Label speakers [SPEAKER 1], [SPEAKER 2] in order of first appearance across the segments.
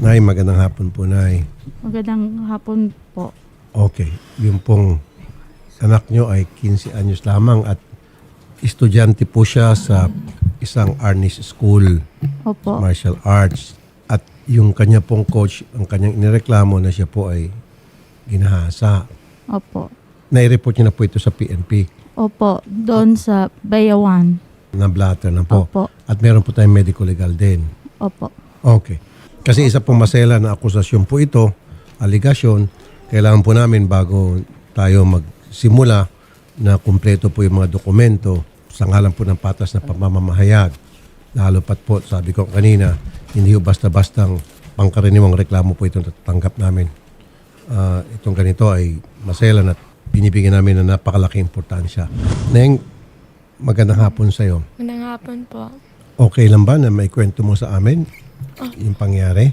[SPEAKER 1] Nay, magandang hapon po, Nay.
[SPEAKER 2] Magandang hapon po.
[SPEAKER 1] Okay, yung pong anak nyo ay 15 anyos lamang at estudyante po siya sa isang Arnis School,
[SPEAKER 2] Opo.
[SPEAKER 1] Martial Arts. At yung kanya pong coach, ang kanyang inireklamo na siya po ay ginahasa.
[SPEAKER 2] Opo.
[SPEAKER 1] Nai-report niya na po ito sa PNP
[SPEAKER 2] Opo. Doon sa Bayawan.
[SPEAKER 1] na blatter na po.
[SPEAKER 2] Opo.
[SPEAKER 1] At meron po tayong medical legal din.
[SPEAKER 2] Opo.
[SPEAKER 1] Okay. Kasi isa pong masela na akusasyon po ito, aligasyon, kailangan po namin bago tayo magsimula na kumpleto po yung mga dokumento sa ngalan po ng patas na pamamahayag. Lalo pat po, sabi ko kanina, hindi po basta-bastang pangkaraniwang reklamo po itong tatanggap namin. Ah, itong ganito ay masela na binibigyan namin ng napakalaking importansya. Neng, magandang hapon sa'yo.
[SPEAKER 3] Magandang hapon po.
[SPEAKER 1] Okay lang ba na may kwento mo sa amin yung pangyari?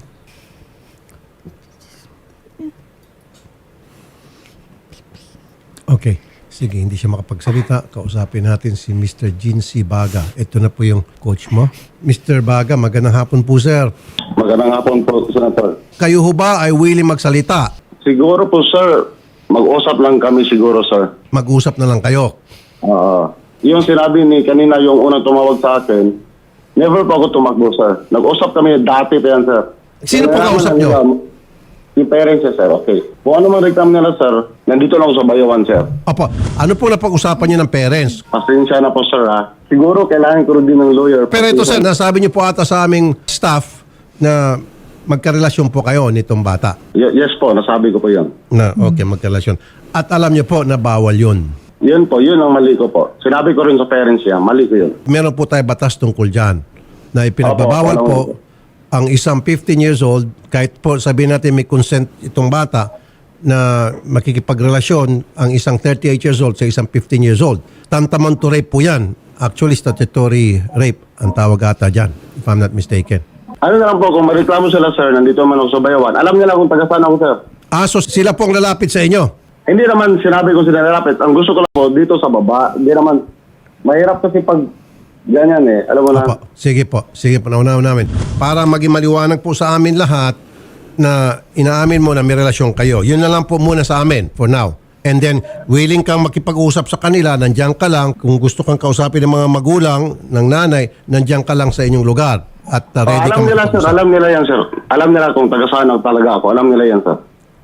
[SPEAKER 1] Okay. Sige, hindi siya makapagsalita. Kausapin natin si Mr. Gene C. Baga. Ito na po yung coach mo. Mr. Baga, magandang hapon po, sir.
[SPEAKER 4] Magandang hapon po, Senator.
[SPEAKER 1] Kayo ho ba ay willing magsalita?
[SPEAKER 4] Siguro po, sir, mag-usap lang kami siguro, sir.
[SPEAKER 1] Mag-usap na lang kayo.
[SPEAKER 4] Oo. yung sinabi ni kanina, yung unang tumawag sa akin, never po ako tumakbo, sir. Nag-usap kami dati pa yan, sir.
[SPEAKER 1] Sino po kausap nyo?
[SPEAKER 4] Yung parents niya, sir. Okay. Kung ano man reklamo nila, sir, nandito lang ako sa Bayawan, sir.
[SPEAKER 1] Opo, ano po napag-usapan niyo ng parents?
[SPEAKER 4] Pasensya na po, sir, ha. Siguro kailangan ko rin din ng lawyer.
[SPEAKER 1] Pero ito, sir, nasabi niyo po ata sa aming staff na magkarelasyon po kayo nitong bata.
[SPEAKER 4] Ye- yes po, nasabi ko po yun.
[SPEAKER 1] Na, okay, magkarelasyon. At alam niyo po na bawal yun.
[SPEAKER 4] Yun po, yun ang mali ko po. Sinabi ko rin sa parents niya, mali ko yun.
[SPEAKER 1] Meron po tayo batas tungkol dyan na ipinagbabawal
[SPEAKER 4] Opo,
[SPEAKER 1] po ang isang 15 years old, kahit po sabihin natin may consent itong bata, na makikipagrelasyon ang isang 38 years old sa isang 15 years old. Tantamount to rape po yan. Actually, statutory rape ang tawag ata dyan, if I'm not mistaken.
[SPEAKER 4] Ano na lang po, kung mareklamo sila, sir, nandito man ako sa Bayawan. Alam nila kung taga saan ako, sir.
[SPEAKER 1] Ah, so sila po ang lalapit sa inyo?
[SPEAKER 4] Hindi naman sinabi ko sila nalapit. Ang gusto ko lang po, dito sa baba, hindi naman, mahirap kasi pag ganyan eh. Alam mo na,
[SPEAKER 1] Opo, sige po. Sige po, naunawa namin. Para maging maliwanag po sa amin lahat na inaamin mo na may relasyon kayo. Yun na lang po muna sa amin for now. And then, willing kang makipag-usap sa kanila, nandiyan ka lang. Kung gusto kang kausapin ng mga magulang, ng nanay, nandiyan ka lang sa inyong lugar. At uh,
[SPEAKER 4] Oh,
[SPEAKER 1] ready
[SPEAKER 4] alam
[SPEAKER 1] kang
[SPEAKER 4] nila, sir. Alam nila yan, sir. Alam nila kung taga saan talaga ako. Alam nila yan, sir.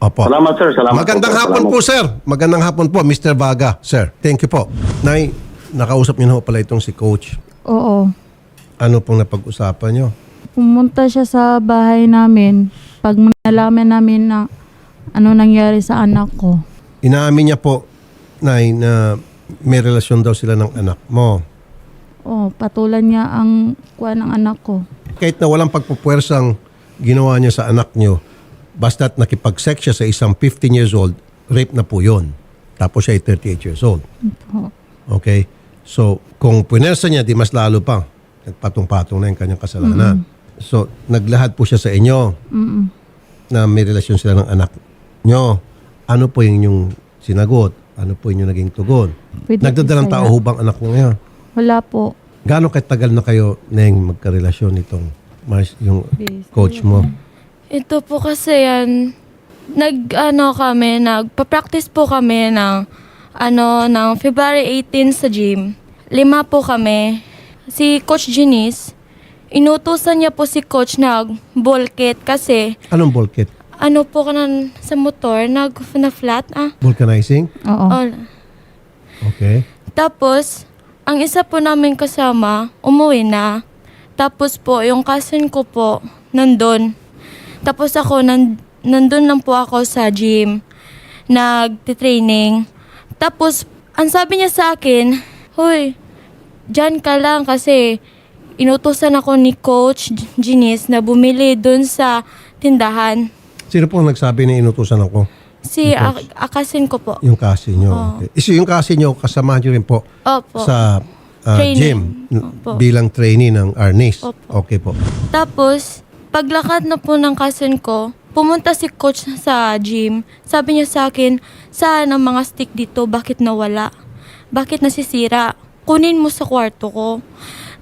[SPEAKER 1] Opo.
[SPEAKER 4] Salamat, sir. Salamat
[SPEAKER 1] Magandang
[SPEAKER 4] po, sir.
[SPEAKER 1] hapon
[SPEAKER 4] Salamat.
[SPEAKER 1] po, sir. Magandang hapon po, Mr. Baga. Sir, thank you po. Nay, nakausap niyo na po pala itong si Coach.
[SPEAKER 2] Oo.
[SPEAKER 1] Ano pong napag-usapan niyo?
[SPEAKER 2] Pumunta siya sa bahay namin. Pag nalaman namin na ano nangyari sa anak ko.
[SPEAKER 1] Inaamin niya po, Nay, na may relasyon daw sila ng anak mo.
[SPEAKER 2] Oh, patulan niya ang kuha ng anak ko.
[SPEAKER 1] Kahit na walang pagpupuwersang ginawa niya sa anak niyo, basta't nakipag-sex siya sa isang 15 years old, rape na po yun. Tapos siya ay 38 years old. Okay? So, kung punersa niya, di mas lalo pa. Nagpatong-patong na yung kanyang kasalanan. So, naglahad po siya sa inyo
[SPEAKER 2] Mm-mm.
[SPEAKER 1] na may relasyon sila ng anak nyo. Ano po yung inyong sinagot? Ano po yung inyong naging tugon?
[SPEAKER 2] Pwede
[SPEAKER 1] Nagdadalang tao hubang anak niyo ngayon?
[SPEAKER 2] Wala po.
[SPEAKER 1] Gaano katagal na kayo, Neng, magkarelasyon itong Mars, yung coach mo?
[SPEAKER 3] Ito po kasi yan, nag, ano kami, nagpa-practice po kami ng, ano, ng February 18 sa gym. Lima po kami. Si Coach Janice, inutusan niya po si Coach nag ball kit kasi,
[SPEAKER 1] Anong ball kit?
[SPEAKER 3] ano po ka na, sa motor, nag, na flat, ah.
[SPEAKER 1] Vulcanizing?
[SPEAKER 2] Oo.
[SPEAKER 3] Oh.
[SPEAKER 1] Okay.
[SPEAKER 3] Tapos, ang isa po namin kasama, umuwi na. Tapos po, yung cousin ko po, nandun. Tapos ako, nan, nandun lang po ako sa gym. Nag-training. Tapos, ang sabi niya sa akin, Hoy, dyan ka lang kasi inutusan ako ni Coach Ginis na bumili dun sa tindahan.
[SPEAKER 1] Sino po ang nagsabi na inutusan ako?
[SPEAKER 3] Si
[SPEAKER 1] Coach?
[SPEAKER 3] a- akasin ko po.
[SPEAKER 1] Yung kasi nyo.
[SPEAKER 3] Oo.
[SPEAKER 1] Okay. Yung kasi nyo, kasama nyo rin po
[SPEAKER 3] Opo.
[SPEAKER 1] sa ah,
[SPEAKER 3] Training.
[SPEAKER 1] gym
[SPEAKER 3] Opo.
[SPEAKER 1] bilang trainee ng Arnis.
[SPEAKER 3] Opo.
[SPEAKER 1] Okay po.
[SPEAKER 3] Tapos, paglakad na po ng cousin ko, pumunta si coach sa gym. Sabi niya sa akin, saan ang mga stick dito? Bakit nawala? Bakit nasisira? Kunin mo sa kwarto ko.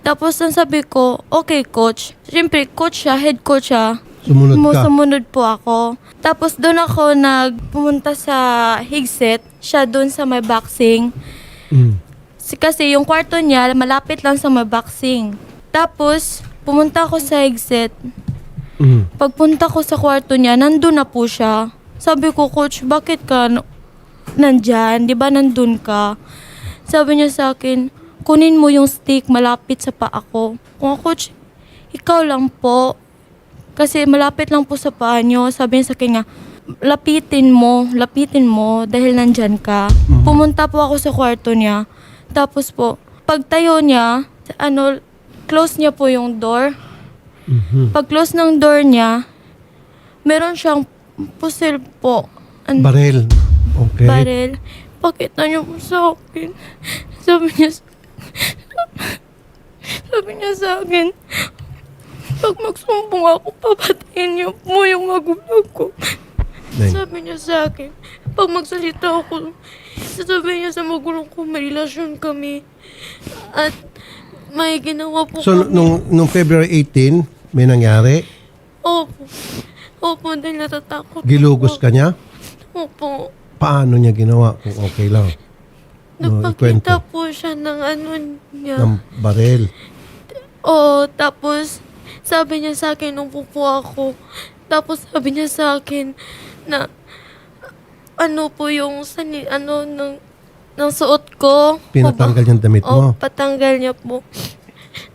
[SPEAKER 3] Tapos, ang sabi ko, okay coach. Siyempre, coach siya, head coach siya.
[SPEAKER 1] Sumunod ka.
[SPEAKER 3] Sumunod po ako. Tapos doon ako nagpumunta sa Higset. Siya doon sa may boxing.
[SPEAKER 1] Mm.
[SPEAKER 3] Si- Kasi yung kwarto niya, malapit lang sa may boxing. Tapos, pumunta ako sa Higset.
[SPEAKER 1] Mm.
[SPEAKER 3] Pagpunta ko sa kwarto niya, nandun na po siya. Sabi ko, Coach, bakit ka n- nandyan? Di ba nandun ka? Sabi niya sa akin, kunin mo yung stick malapit sa paa ko. Kung Coach, ikaw lang po. Kasi malapit lang po sa paa niyo. Sabi niya sa akin nga, lapitin mo, lapitin mo dahil nandyan ka. Pumunta po ako sa kwarto niya. Tapos po, pagtayo niya, ano, close niya po yung door.
[SPEAKER 1] Mhm.
[SPEAKER 3] Pag close ng door niya, meron siyang pusil po. An-
[SPEAKER 1] Barel. Okay.
[SPEAKER 3] baril. Pakita niyo po sa akin. Sabi niya, sa- sabi niya sa akin, pag magsumbong ako, papatayin niyo po yung magulang ko.
[SPEAKER 1] Neng.
[SPEAKER 3] Sabi niya sa akin, pag magsalita ako, sasabihin niya sa magulang ko, may relasyon kami. At may ginawa po
[SPEAKER 1] So,
[SPEAKER 3] kami.
[SPEAKER 1] nung, nung February 18, may nangyari,
[SPEAKER 3] Opo. Opo, dahil natatakot
[SPEAKER 1] gilugos ka niya,
[SPEAKER 3] Opo.
[SPEAKER 1] paano niya ginawa kung okay lang? No,
[SPEAKER 3] Nagpakita
[SPEAKER 1] ikwento.
[SPEAKER 3] po siya ng ano niya.
[SPEAKER 1] Ng barel.
[SPEAKER 3] Oo, tapos sabi niya sa akin nung pupo ako. Tapos sabi niya sa akin na ano po yung sani, ano ng ng suot ko.
[SPEAKER 1] Pinatanggal niyang damit mo.
[SPEAKER 3] Oo, patanggal niya po.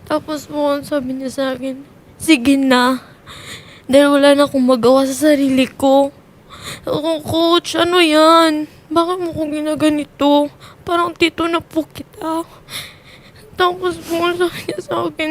[SPEAKER 3] Tapos po, sabi niya sa akin, sige na. Dahil wala na akong magawa sa sarili ko. Ako, coach, ano yan? Bakit mo ko ginaganito? Parang tito na po kita. Tapos po, sabi niya sa akin,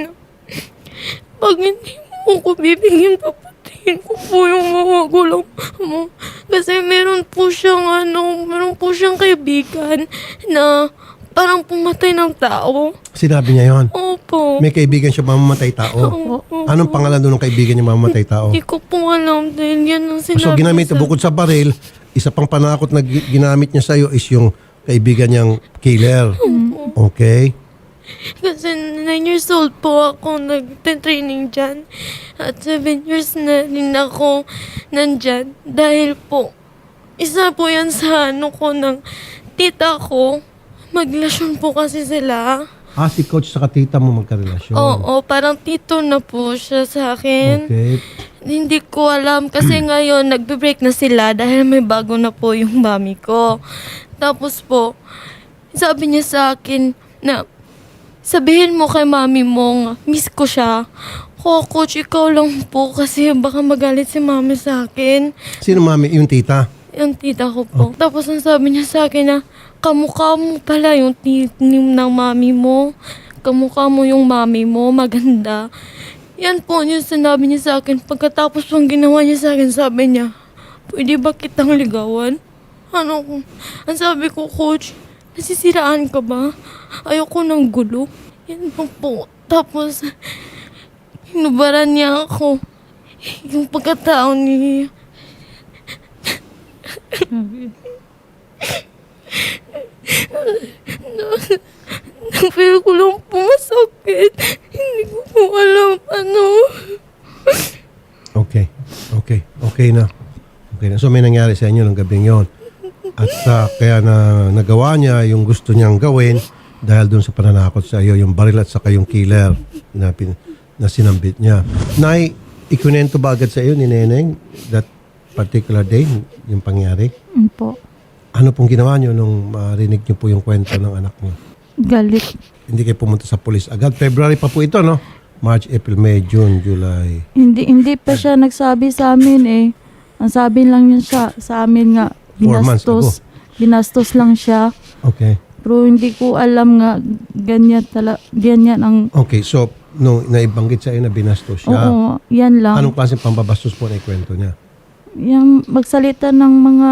[SPEAKER 3] pag hindi mo ko bibigyan, papatayin ko po yung mga gulang mo. Kasi meron po siyang ano, meron po siyang kaibigan na parang pumatay ng tao.
[SPEAKER 1] Sinabi niya yon.
[SPEAKER 3] Opo.
[SPEAKER 1] May kaibigan siya mamamatay tao.
[SPEAKER 3] Opo.
[SPEAKER 1] Anong pangalan doon ng kaibigan niya mamamatay tao?
[SPEAKER 3] Hindi ko po alam dahil yan ang sinabi
[SPEAKER 1] So ginamit
[SPEAKER 3] sa-
[SPEAKER 1] bukod sa baril, isa pang panakot na gi- ginamit niya sa'yo is yung kaibigan niyang killer. Okay?
[SPEAKER 3] Kasi 9 years old po ako nag-training dyan. At 7 years na rin ako nandyan. Dahil po, isa po yan sa ano ko ng tita ko. Maglasyon po kasi sila.
[SPEAKER 1] Ah, si coach sa tita mo magkarelasyon.
[SPEAKER 3] Oo, parang tito na po siya sa akin.
[SPEAKER 1] Okay.
[SPEAKER 3] Hindi ko alam kasi ngayon nagbe-break na sila dahil may bago na po yung mami ko. Tapos po, sabi niya sa akin na sabihin mo kay mami mo, miss ko siya. Ko, coach, ikaw lang po kasi baka magalit si mami sa akin.
[SPEAKER 1] Sino mami? Yung tita?
[SPEAKER 3] Yung tita ko po. Tapos ang sabi niya sa akin na, kamukha mo pala yung tinim ng mami mo. Kamukha mo yung mami mo, maganda. Yan po yung sinabi niya sa akin. Pagkatapos pang ginawa niya sa akin, sabi niya, pwede ba kitang ligawan? Ano ko? Ang sabi ko, coach, nasisiraan ka ba? Ayoko ng gulo. Yan po po. Tapos, hinubaran niya ako. Yung pagkatao ni Feel ko lang po masakit. Hindi ko po alam ano.
[SPEAKER 1] Okay. Okay. Okay na. Okay na. So may nangyari sa inyo ng gabing yon. At ah, kaya na nagawa niya yung gusto niyang gawin dahil dun sa pananakot sa iyo, yung baril at saka yung killer na, pin, na sinambit niya. Nay, ikunento ba agad sa iyo ni Neneng that particular day, yung pangyari?
[SPEAKER 2] Mm po.
[SPEAKER 1] Ano pong ginawa niyo nung marinig niyo po yung kwento ng anak niyo?
[SPEAKER 2] Galit.
[SPEAKER 1] Hindi kayo pumunta sa polis agad. February pa po ito, no? March, April, May, June, July.
[SPEAKER 2] Hindi hindi pa siya nagsabi sa amin eh. Ang sabi lang niya siya sa amin nga
[SPEAKER 1] Four months
[SPEAKER 2] binastos. Binastos lang siya.
[SPEAKER 1] Okay.
[SPEAKER 2] Pero hindi ko alam nga ganyan tala ganyan ang
[SPEAKER 1] Okay, so nung naibanggit sa iyo na binastos siya,
[SPEAKER 2] Oo, yan lang.
[SPEAKER 1] anong klaseng pambabastos po na ikwento niya?
[SPEAKER 2] Yung magsalita ng mga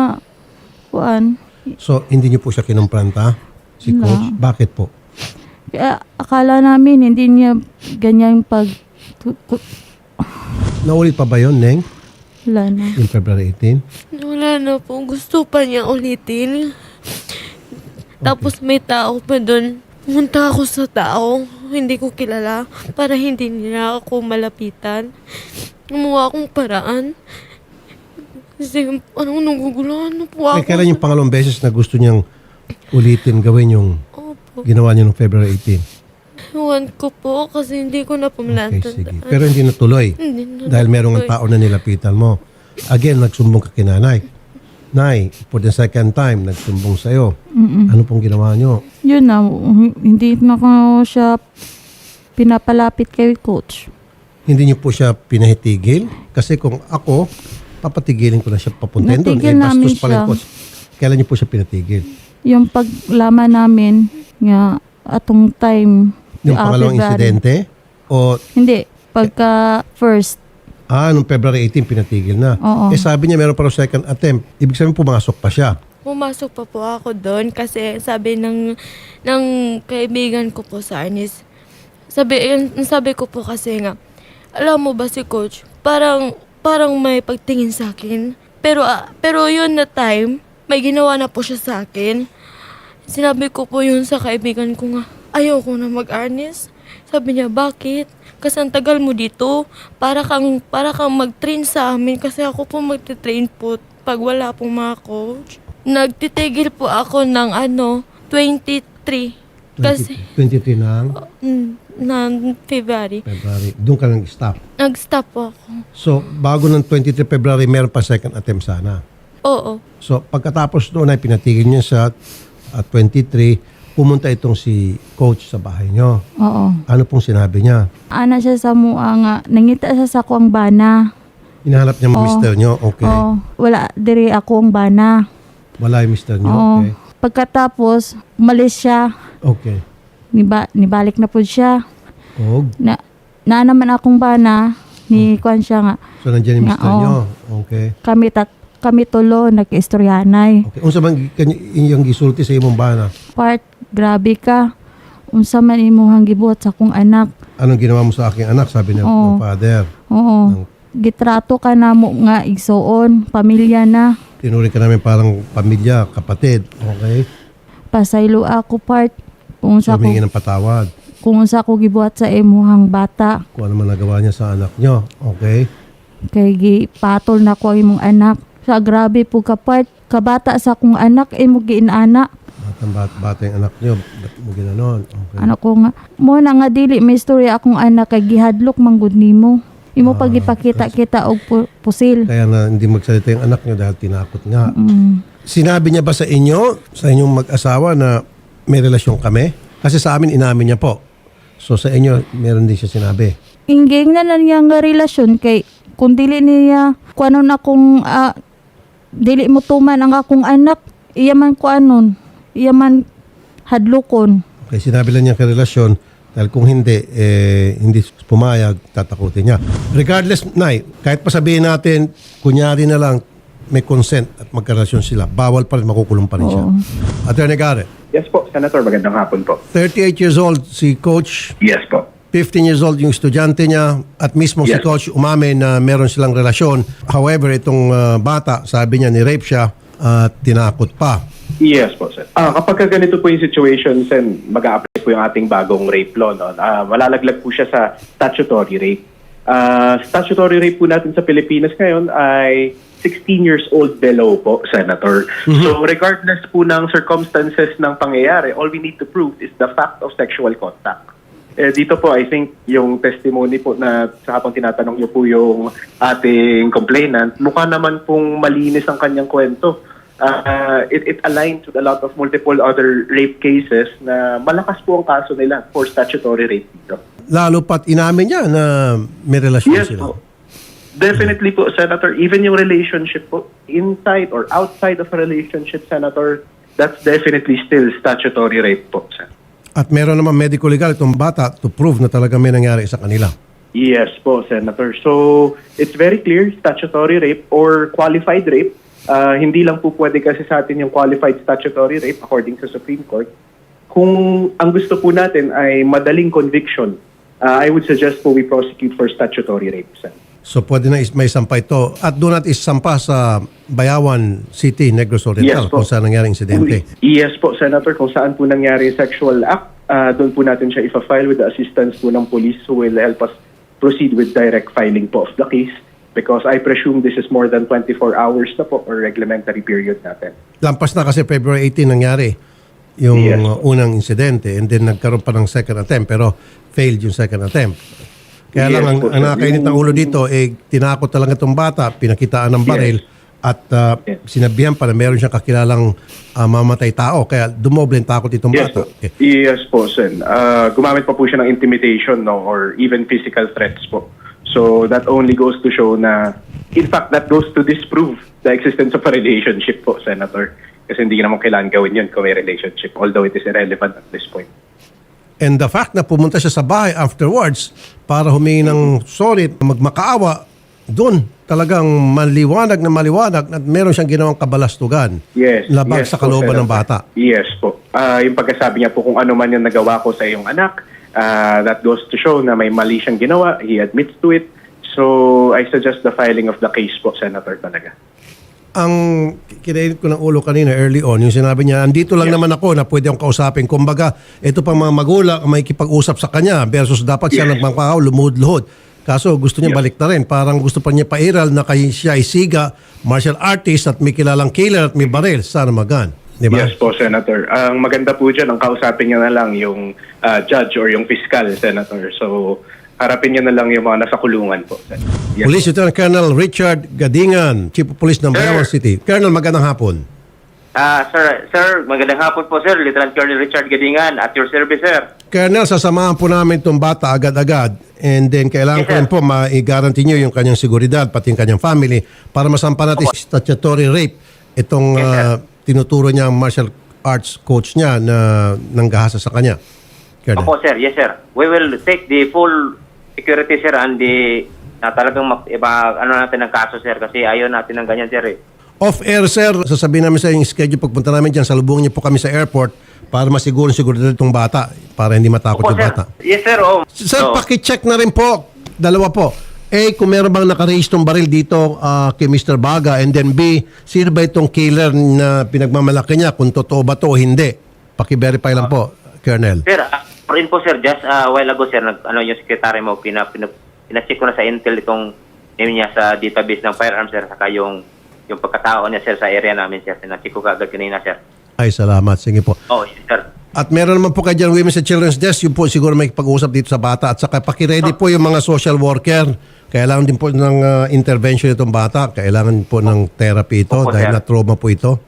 [SPEAKER 2] kuan.
[SPEAKER 1] So, hindi niyo po siya kinumpranta, si
[SPEAKER 2] Wala.
[SPEAKER 1] coach? Bakit po?
[SPEAKER 2] Kaya akala namin hindi niya ganyan pag tu-
[SPEAKER 1] Naulit pa ba yon Neng?
[SPEAKER 2] wala na.
[SPEAKER 1] Yung February 18?
[SPEAKER 3] Wala na po. Gusto pa niya ulitin. Tapos may tao pa doon. Pumunta ako sa tao. Hindi ko kilala. Para hindi nila ako malapitan. gumawa akong paraan. Kasi anong naguguluhan na po ako.
[SPEAKER 1] Eh, kailan yung pangalawang beses na gusto niyang ulitin gawin yung
[SPEAKER 3] Opo.
[SPEAKER 1] ginawa niyo noong February 18?
[SPEAKER 3] Ewan ko po kasi hindi ko na
[SPEAKER 1] Okay,
[SPEAKER 3] pumalatan.
[SPEAKER 1] sige. Pero hindi natuloy.
[SPEAKER 3] Hindi na
[SPEAKER 1] Dahil merong
[SPEAKER 3] natuloy.
[SPEAKER 1] tao na nilapitan mo. Again, nagsumbong ka nanay. Nay, for the second time, nagsumbong sa'yo. Ano pong ginawa niyo?
[SPEAKER 2] Yun na, hindi na ko siya pinapalapit kay coach.
[SPEAKER 1] Hindi niyo po siya pinahitigil? Kasi kung ako, papatigilin ko na siya papuntahin doon.
[SPEAKER 2] Natigil namin
[SPEAKER 1] bastos pa rin
[SPEAKER 2] siya.
[SPEAKER 1] po. Kailan niyo po siya pinatigil?
[SPEAKER 2] Yung paglaman namin nga atong time
[SPEAKER 1] Yung pangalawang insidente? O,
[SPEAKER 2] Hindi, pagka first.
[SPEAKER 1] ah, nung February 18, pinatigil na.
[SPEAKER 2] Oo.
[SPEAKER 1] Eh sabi niya, meron pa raw second attempt. Ibig sabihin, pumasok pa siya.
[SPEAKER 3] Pumasok pa po ako doon kasi sabi ng ng kaibigan ko po sa Arnis. Sabi, yun- sabi ko po kasi nga, alam mo ba si coach, parang parang may pagtingin sa akin. Pero ah, pero yun na time, may ginawa na po siya sa akin. Sinabi ko po yun sa kaibigan ko nga, ayaw ko na mag-Arnis. Sabi niya, bakit? Kasi ang tagal mo dito, para kang, para kang mag-train sa amin kasi ako po magte-train po pag wala pong mga coach. Nagtitigil po ako ng ano, 23. Kasi,
[SPEAKER 1] 23 ng
[SPEAKER 3] mm, ng February.
[SPEAKER 1] February. Doon ka nang stop.
[SPEAKER 3] Nag-stop po ako.
[SPEAKER 1] So, bago ng 23 February, meron pa second attempt sana.
[SPEAKER 3] Oo.
[SPEAKER 1] So, pagkatapos noon ay pinatigil niya sa at 23, pumunta itong si coach sa bahay niyo.
[SPEAKER 2] Oo.
[SPEAKER 1] Ano pong sinabi niya?
[SPEAKER 2] Ana siya sa mua nga, nangita siya sa kuang bana.
[SPEAKER 1] Hinahanap niya ang
[SPEAKER 2] Oo.
[SPEAKER 1] mister niyo? Okay.
[SPEAKER 2] Oo. Wala diri ako ang bana.
[SPEAKER 1] Wala yung mister niyo?
[SPEAKER 2] Oo.
[SPEAKER 1] Okay.
[SPEAKER 2] Pagkatapos, umalis siya.
[SPEAKER 1] Okay.
[SPEAKER 2] Niba, nibalik na po siya.
[SPEAKER 1] Og.
[SPEAKER 2] Na, na naman akong bana, ni Kwan siya nga.
[SPEAKER 1] So, nandiyan yung
[SPEAKER 2] Nga,
[SPEAKER 1] mister
[SPEAKER 2] oo.
[SPEAKER 1] niyo? Okay.
[SPEAKER 2] Kami tat, kami tulo, nag-istoryanay.
[SPEAKER 1] Okay. Unsa man kany- inyong gisulti sa imong bana?
[SPEAKER 2] Part, grabe ka. Unsa man imuhang gibuhat sa akong anak.
[SPEAKER 1] Anong ginawa mo sa aking anak? Sabi niya,
[SPEAKER 2] Oo.
[SPEAKER 1] ng father.
[SPEAKER 2] Oo. Gitrato ka na mo nga igsuon, pamilya na.
[SPEAKER 1] Tinuring ka namin parang pamilya, kapatid. Okay?
[SPEAKER 2] Pasaylo ako part. Kung
[SPEAKER 1] So,
[SPEAKER 2] sa ko,
[SPEAKER 1] humingi ng patawad.
[SPEAKER 2] kung sa ko gibuhat sa imuhang bata.
[SPEAKER 1] Kung ano man nagawa niya sa anak niyo. Okay?
[SPEAKER 2] Kay gipatol na ko imong anak. Sa grabe po ka part. Kabata sa akong anak, imo giinana.
[SPEAKER 1] Batang bata, bata yung anak niyo. Ba't mo ginanon? Okay.
[SPEAKER 2] Ano ko nga, mo na nga dili may istorya akong anak kay gihadlok manggod nimo. Imo
[SPEAKER 1] Ah,
[SPEAKER 2] pag ipakita kita og pu- pusil.
[SPEAKER 1] Kaya na hindi magsalita yung anak niyo dahil tinakot nga.
[SPEAKER 2] Mm.
[SPEAKER 1] Sinabi niya ba sa inyo, sa inyong mag-asawa na may relasyon kami? Kasi sa amin, inamin niya po. So sa inyo, meron din siya sinabi.
[SPEAKER 2] Inging na na niya nga relasyon kay kung dili niya kuanon akong ah, dili mo tuman ang akong anak, iya man kuanon, iya man hadlokon.
[SPEAKER 1] Okay, sinabi lang niya relasyon dahil kung hindi, eh, hindi pumayag, tatakutin niya. Regardless, Nay, kahit pa sabihin natin, kunyari na lang, may consent at magkarelasyon sila, bawal pa rin, makukulong pa rin siya.
[SPEAKER 2] Oo.
[SPEAKER 1] Attorney Garrett,
[SPEAKER 5] Yes po, Senator. Magandang hapon po.
[SPEAKER 1] 38 years old si Coach,
[SPEAKER 5] Yes po.
[SPEAKER 1] 15 years old yung estudyante niya at mismo si
[SPEAKER 5] Yes.
[SPEAKER 1] Coach umamin na meron silang relasyon. However, itong uh, bata, sabi niya, ni-rape siya at tinakot pa.
[SPEAKER 5] Yes po, sir. Ah, kapag ka ganito po yung situation, sen, mag-a-apply po yung ating bagong rape law. No? Ah, malalaglag po siya sa statutory rape. Ah, statutory rape po natin sa Pilipinas ngayon ay 16 years old below po, Senator. So regardless po ng circumstances ng pangyayari, all we need to prove is the fact of sexual contact. Eh, dito po, I think, yung testimony po na sa habang tinatanong niyo po yung ating complainant, mukha naman pong malinis ang kanyang kwento. Uh, it, it aligns with a lot of multiple other rape cases na malakas po ang kaso nila for statutory rape dito.
[SPEAKER 1] Lalo pat inamin niya na may relasyon
[SPEAKER 5] Yes
[SPEAKER 1] sila.
[SPEAKER 5] po. Definitely po, Senator. Even yung relationship po, inside or outside of a relationship, Senator, that's definitely still statutory rape po, Senator.
[SPEAKER 1] At meron naman medical legal itong bata to prove na talaga may nangyari sa kanila.
[SPEAKER 5] Yes po, Senator. So, it's very clear, statutory rape or qualified rape. Ah, hindi lang po pwede kasi sa atin yung qualified statutory rape according sa Supreme Court. Kung ang gusto po natin ay madaling conviction, ah, I would suggest po we prosecute for statutory rape, Senator.
[SPEAKER 1] So pwede na is, may sampa ito. At doon natin isampa sa Bayawan City, Negros Oriental
[SPEAKER 5] Yes po.
[SPEAKER 1] kung saan nangyari insidente.
[SPEAKER 5] Yes po, Senator. Kung saan po nangyari sexual act, ah, doon po natin siya ifa-file with the assistance po ng police who will help us proceed with direct filing po of the case because I presume this is more than 24 hours na po or reglementary period natin.
[SPEAKER 1] Lampas na kasi February 18 nangyari yung
[SPEAKER 5] Yes.
[SPEAKER 1] uh, unang insidente and then nagkaroon pa ng second attempt pero failed yung second attempt. Kaya lang ang, ang nakakainit ng ulo dito eh tinakot talaga itong bata, pinakitaan ng baril at uh,
[SPEAKER 5] Yes.
[SPEAKER 1] sinabihan pa na meron siyang kakilalang uh, mamatay tao kaya dumoble ang takot itong
[SPEAKER 5] Yes
[SPEAKER 1] bata.
[SPEAKER 5] po.
[SPEAKER 1] Okay.
[SPEAKER 5] Yes po, Sen. Uh, gumamit pa po siya ng intimidation no, or even physical threats po. So that only goes to show na, in fact, that goes to disprove the existence of a relationship po, Senator. Kasi hindi naman kailangan gawin yun kung may relationship, although it is irrelevant at this point.
[SPEAKER 1] And the fact na pumunta siya sa bahay afterwards para humingi ng sorry, magmakaawa, doon talagang maliwanag na maliwanag at meron siyang ginawang kabalastugan.
[SPEAKER 5] Yes.
[SPEAKER 1] Labag
[SPEAKER 5] yes
[SPEAKER 1] sa
[SPEAKER 5] po,
[SPEAKER 1] kalooban ng bata.
[SPEAKER 5] Yes po. Ah, yung pagkasabi niya po kung ano man yung nagawa ko sa iyong anak, ah, that goes to show na may mali siyang ginawa. He admits to it. So, I suggest the filing of the case po, Senator, talaga.
[SPEAKER 1] Ang kinainit ko ng ulo kanina early on, yung sinabi niya, andito lang naman ako na pwede akong kausapin. Kumbaga, ito pang mga magulang may kipag-usap sa kanya versus dapat siya
[SPEAKER 5] Yes.
[SPEAKER 1] nagmangkakaw, lumuhod-luhod. Kaso gusto niya balik na rin. Parang gusto pa niya pairal na kay siya ay siga, martial artist at may kilalang killer at may baril. Sana magan. Di ba?
[SPEAKER 5] Yes po, Senator. Ang maganda po dyan, ang kausapin niya na lang yung ah, judge or yung fiscal, Senator. So, harapin niya na lang yung mga nasa kulungan po. Yes.
[SPEAKER 1] Police Lieutenant Colonel Richard Gadingan, Chief of Police ng Bayawan City. Colonel, magandang hapon.
[SPEAKER 6] Ah, sir, sir, magandang hapon po, sir. Lieutenant Colonel Richard Gadingan at your service, sir.
[SPEAKER 1] Colonel, sasamahan po namin itong bata agad-agad and then kailangan
[SPEAKER 6] Yes,
[SPEAKER 1] ko rin po ma-guarantee nyo yung kanyang seguridad pati yung kanyang family para masampa natin statutory rape itong
[SPEAKER 6] Yes, sir.
[SPEAKER 1] ah, tinuturo niya ang martial arts coach niya na nanggahasa sa kanya. Colonel.
[SPEAKER 6] Opo, sir. Yes, sir. We will take the full security, sir, and the na talagang mak- iba, ano natin ng kaso, sir, kasi ayaw natin ng ganyan, sir. Eh.
[SPEAKER 1] Off-air, sir, sasabihin namin sa yung schedule pagpunta namin dyan, salubungin niyo po kami sa airport para masiguro seguridad itong bata para hindi matakot
[SPEAKER 6] Opo,
[SPEAKER 1] yung
[SPEAKER 6] sir.
[SPEAKER 1] bata.
[SPEAKER 6] Yes, sir. Oh.
[SPEAKER 1] Sir,
[SPEAKER 6] So,
[SPEAKER 1] paki-check na rin po. Dalawa po. A, kung meron bang naka-raise tong baril dito ah, kay Mr. Baga and then B, sino ba itong killer na pinagmamalaki niya kung totoo ba to o hindi? Paki-verify lang po, Colonel.
[SPEAKER 6] Sir, uh, rin po, sir, just a while ago, sir, nag, ano yung secretary mo, pina, pina, pina-check ko na sa Intel itong name niya sa database ng firearms, sir, saka yung, yung pagkatao niya, sir, sa area namin, sir. Pina-check ko kaagad kanina, sir.
[SPEAKER 1] Ay, salamat. Sige po.
[SPEAKER 6] Oh, sir.
[SPEAKER 1] At meron naman po kayo dyan, Women's and Children's Desk, yung po siguro may pag-uusap dito sa bata. At saka pakiready po yung mga social worker. Kailangan din po ng ah, intervention itong bata. Kailangan po ng therapy ito
[SPEAKER 6] Opo,
[SPEAKER 1] dahil
[SPEAKER 6] sir.
[SPEAKER 1] na-trauma po ito.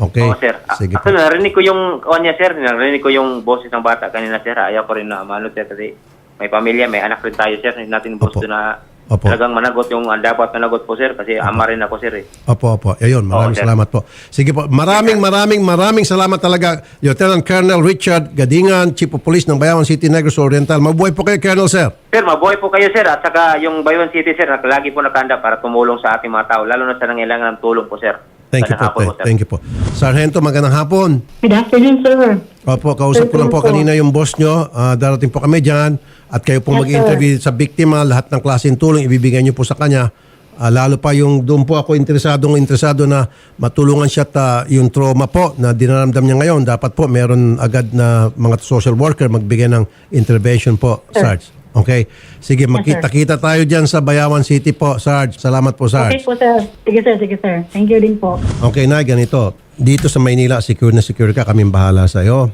[SPEAKER 1] Okay?
[SPEAKER 6] Oo, sir.
[SPEAKER 1] Sige po.
[SPEAKER 6] Ako, narinig ko yung kuha niya, sir. Narinig ko yung boses ng bata kanina, sir. Ayaw ko rin na mano, sir, kasi may pamilya, may anak rin tayo, sir. Hindi natin
[SPEAKER 1] Opo.
[SPEAKER 6] gusto na
[SPEAKER 1] Opo.
[SPEAKER 6] talagang managot yung ang dapat managot po, sir. Kasi ama rin ako, sir. Eh.
[SPEAKER 1] Opo, opo. Ayun, maraming
[SPEAKER 6] Oo, sir.
[SPEAKER 1] salamat po. Sige po, maraming, maraming, maraming salamat talaga. Lieutenant Colonel Richard Gadingan, Chief of Police ng Bayawan City, Negros Oriental. Mabuhay po kayo, Colonel, sir.
[SPEAKER 6] Sir, mabuhay po kayo, sir. At saka yung Bayon City, sir, lagi po nakanda para tumulong sa ating mga tao. Lalo na sa nangailangan ng tulong po, sir.
[SPEAKER 1] Thank you
[SPEAKER 6] Magandang
[SPEAKER 1] po.
[SPEAKER 6] hapon
[SPEAKER 1] Thank, you po. Sargento, magandang hapon.
[SPEAKER 7] Good afternoon, sir.
[SPEAKER 1] Opo, kausap ko lang po
[SPEAKER 7] po.
[SPEAKER 1] kanina yung boss nyo. Ah, darating po kami dyan. At kayo po
[SPEAKER 7] Yes,
[SPEAKER 1] mag-interview sa biktima. Lahat ng klaseng tulong ibibigay nyo po sa kanya. Ah, lalo pa yung doon po ako interesado interesado na matulungan siya at ah, yung trauma po na dinaramdam niya ngayon. Dapat po meron agad na mga social worker magbigay ng intervention po, Sarge. Okay? Sige, magkita-kita tayo dyan sa Bayawan City po, Sarge. Salamat po, Sarge.
[SPEAKER 7] Okay po, sir. Sige, sir. Sige, sir. Thank you din po.
[SPEAKER 1] Okay na, ganito. Dito sa Maynila, secure na secure ka. Kaming bahala sa iyo.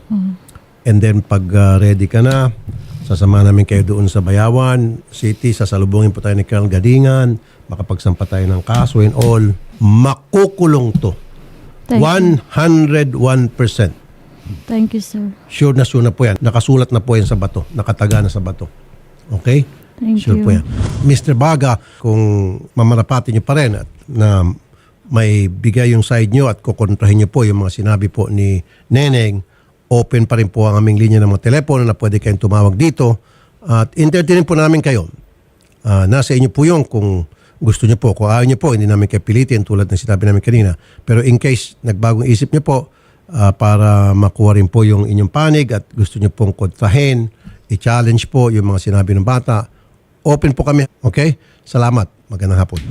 [SPEAKER 1] And then pag uh, ready ka na, sasama namin kayo doon sa Bayawan City. Sasalubungin po tayo ni Colonel Gadingan. Makapagsampa tayo ng kaso and all. Makukulong to.
[SPEAKER 2] Thank you.
[SPEAKER 1] 101%.
[SPEAKER 2] Thank you, sir.
[SPEAKER 1] Sure na sure na po yan. Nakasulat na po yan sa bato. Nakataga na sa bato. Okay?
[SPEAKER 2] Thank
[SPEAKER 1] sure
[SPEAKER 2] you.
[SPEAKER 1] po yan. Mr. Baga, kung mamarapatin niyo pa rin at na may bigay yung side niyo at kukontrahin niyo po yung mga sinabi po ni Neneng, open pa rin po ang aming linya ng mga telepono na pwede kayong tumawag dito at entertainin po namin kayo. Ah, nasa inyo po yung kung gusto niyo po. Kung ayaw niyo po, hindi namin kayo pilitin tulad ng sinabi namin kanina. Pero in case nagbagong isip niyo po, ah, para makuha rin po yung inyong panig at gusto niyo pong kontrahin, i-challenge po yung mga sinabi ng bata, open po kami. Okay? Salamat. Magandang hapon.